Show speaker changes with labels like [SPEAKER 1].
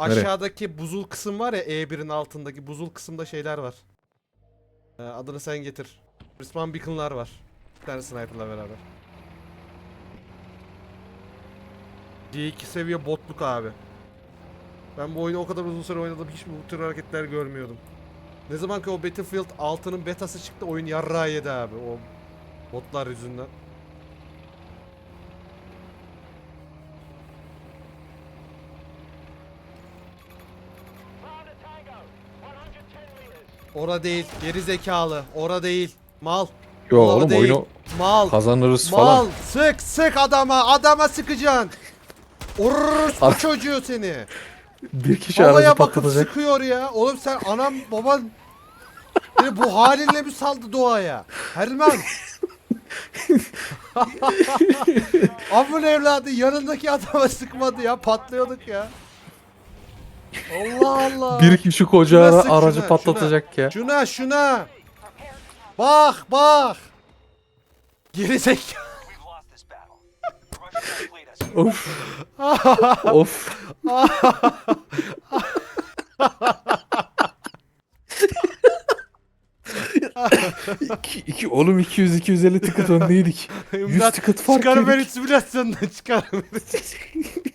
[SPEAKER 1] aşağıdaki buzul kısım var ya E1'in altındaki buzul kısımda şeyler var. Ee, adını sen getir. Respawn beacon'lar var. Bir tane sniper'la beraber. D2 seviye botluk abi. Ben bu oyunu o kadar uzun süre oynadım hiç bu tür hareketler görmüyordum. Ne zaman ki o Battlefield 6'nın betası çıktı oyun yarrağı yedi abi o botlar yüzünden. Ora değil, geri zekalı. Ora değil. Mal.
[SPEAKER 2] Yo
[SPEAKER 1] Ora
[SPEAKER 2] oğlum
[SPEAKER 1] değil.
[SPEAKER 2] oyunu
[SPEAKER 1] Mal.
[SPEAKER 2] kazanırız
[SPEAKER 1] Mal.
[SPEAKER 2] falan.
[SPEAKER 1] Sık sık adama. Adama sıkacaksın.
[SPEAKER 2] Ar-
[SPEAKER 1] çocuğu seni.
[SPEAKER 2] Bir kişi aracı
[SPEAKER 1] Havaya bakıp
[SPEAKER 2] patlatacak.
[SPEAKER 1] sıkıyor ya. Oğlum sen anam baban Beni bu halinle mi saldı doğaya? Herman. Amın evladı yanındaki adama sıkmadı ya. Patlıyorduk ya. Allah Allah.
[SPEAKER 2] Bir kişi koca
[SPEAKER 1] Şuna
[SPEAKER 2] ara-
[SPEAKER 1] sık,
[SPEAKER 2] aracı
[SPEAKER 1] şuna,
[SPEAKER 2] patlatacak ya.
[SPEAKER 1] Şuna şuna. Bak bak. Geri zekalı.
[SPEAKER 2] Of. of. iki, iki, oğlum 200 250 tıkıt öndeydik. 100
[SPEAKER 1] İmdat,
[SPEAKER 2] tıkıt fark
[SPEAKER 1] beni
[SPEAKER 2] yedik.
[SPEAKER 1] simülasyondan çıkarın beni.